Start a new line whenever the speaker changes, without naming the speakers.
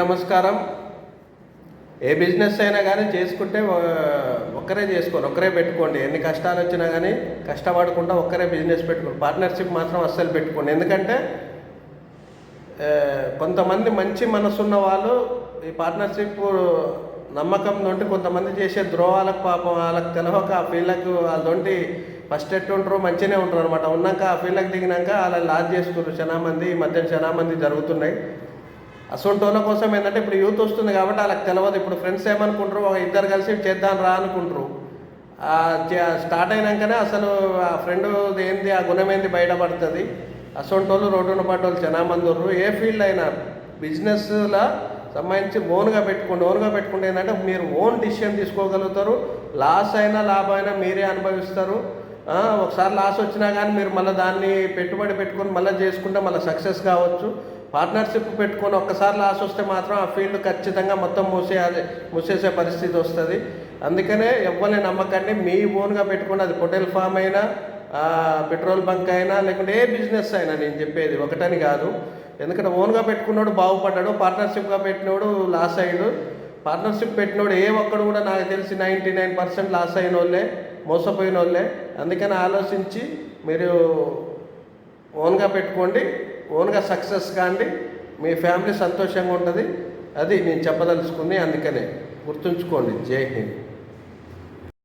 నమస్కారం. ఏ బిజినెస్ అయినా కానీ చేసుకుంటే ఒక్కరే చేసుకోండి ఒక్కరే పెట్టుకోండి. ఎన్ని కష్టాలు వచ్చినా కానీ కష్టపడకుండా ఒక్కరే బిజినెస్ పెట్టుకోండి. పార్ట్నర్షిప్ మాత్రం అస్సలు పెట్టుకోండి. ఎందుకంటే కొంతమంది మంచి మనసున్న వాళ్ళు ఈ పార్ట్నర్షిప్ నమ్మకం నుండి కొంతమంది చేసే ద్రోహాలకు పాపం వాళ్ళకి తెలవక ఆ ఫీల్డ్కి వాళ్ళతోటి ఫస్ట్ ఎట్టుంటారు మంచిగానే ఉంటారు అనమాట ఉన్నాక ఆ ఫీల్డ్కి దిగినాక వాళ్ళని లాజ్ చేసుకుంటారు. చాలా మంది ఈ మధ్య చాలా మంది జరుగుతున్నాయి. అసొంటోళ్ళ కోసం ఏంటంటే ఇప్పుడు యూత్ వస్తుంది కాబట్టి వాళ్ళకి తెలియదు ఇప్పుడు ఫ్రెండ్స్ ఏమనుకుంటారు? ఒక ఇద్దరు కలిసి చేద్దాం రా అనుకుంటారు. స్టార్ట్ అయినాకనే అసలు ఆ ఫ్రెండ్ ఏంది ఆ గుణం ఏంది బయటపడుతుంది. అసొంటోళ్ళు రోడ్డున పడ్డోళ్ళు చాలా మంది ఉన్నారు ఏ ఫీల్డ్ అయినా బిజినెస్లో సంబంధించి ఓన్గా పెట్టుకోండి ఓన్గా పెట్టుకుంటే ఏంటంటే మీరు ఓన్ డిసిషన్ తీసుకోగలుగుతారు. లాస్ అయినా లాభం అయినా మీరే అనుభవిస్తారు. ఒకసారి లాస్ వచ్చినా కానీ మీరు మళ్ళీ దాన్ని పెట్టుబడి పెట్టుకొని మళ్ళీ చేసుకుంటే మళ్ళీ సక్సెస్ కావచ్చు. పార్ట్నర్షిప్ పెట్టుకొని ఒక్కసారి లాస్ వస్తే మాత్రం ఆ ఫీల్డ్ ఖచ్చితంగా మొత్తం మూసే మూసేసే పరిస్థితి వస్తుంది. అందుకనే ఎవరిని నమ్మకండి మీ ఓన్గా పెట్టుకుని అది హోటల్ ఫామ్ అయినా పెట్రోల్ బంక్ అయినా లేకుంటే ఏ బిజినెస్ అయినా నేను చెప్పేది ఒకటని కాదు. ఎందుకంటే ఓన్గా పెట్టుకున్నాడు బాగుపడ్డాడు పార్ట్నర్షిప్గా పెట్టినోడు లాస్ అయ్యాడు. పార్ట్నర్షిప్ పెట్టినోడు ఏ ఒక్కడు కూడా నాకు తెలిసి నైంటీ నైన్ పర్సెంట్ లాస్ అయిన వాళ్ళే మోసపోయిన వాళ్ళే అందుకని ఆలోచించి మీరు ఓన్గా పెట్టుకోండి ఓన్గా సక్సెస్ కాండి మీ ఫ్యామిలీ సంతోషంగా ఉంటుంది. అది నేను చెప్పదలుచుకుంది అందుకనే గుర్తుంచుకోండి. జై హింద్.